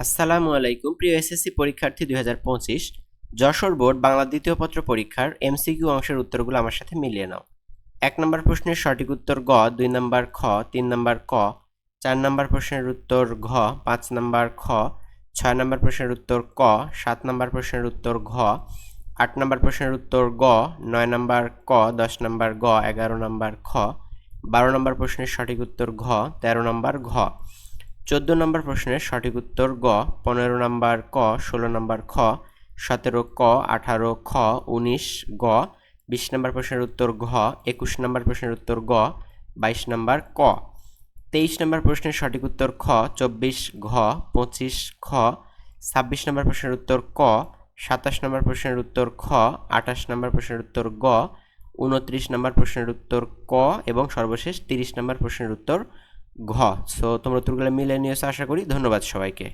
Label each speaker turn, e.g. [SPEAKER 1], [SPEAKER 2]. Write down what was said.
[SPEAKER 1] আসসালামু আলাইকুম। প্রিয় এসএসসি পরীক্ষার্থী দুই হাজার পঁচিশ, যশোর বোর্ড বাংলা দ্বিতীয় পত্র পরীক্ষার এমসিকিউ অংশের উত্তরগুলো আমার সাথে মিলিয়ে নাও। এক নম্বর প্রশ্নের সঠিক উত্তর গ, দুই নম্বর খ, তিন নম্বর ক, চার নম্বর প্রশ্নের উত্তর ঘ, পাঁচ নম্বর খ, ছয় নম্বর প্রশ্নের উত্তর ক, সাত নম্বর প্রশ্নের উত্তর ঘ, আট নম্বর প্রশ্নের উত্তর গ, নয় নম্বর ক, দশ নম্বর গ, এগারো নম্বর খ, বারো নম্বর প্রশ্নের সঠিক উত্তর ঘ, তেরো নম্বর ঘ। চোদ্দ নম্বর প্রশ্নের সঠিক উত্তর গ, পনেরো নম্বর ক, ষোলো নম্বর খ, সতেরো ক, আঠারো খ, উনিশ গ, বিশ নম্বর প্রশ্নের উত্তর ঘ, একুশ নম্বর প্রশ্নের উত্তর গ, বাইশ নম্বর ক। তেইশ নম্বর প্রশ্নের সঠিক উত্তর খ, চব্বিশ ঘ, পঁচিশ খ, ছাব্বিশ নম্বর প্রশ্নের উত্তর ক, সাতাশ নম্বর প্রশ্নের উত্তর খ, আঠাশ নম্বর প্রশ্নের উত্তর গ উনত্রিশ নম্বর প্রশ্নের উত্তর ক এবং সর্বশেষ তিরিশ নম্বর প্রশ্নের উত্তর ঘ। সো তোমরা উত্তরগুলো মিলে নিয়েছো আশা করি। ধন্যবাদ সবাইকে।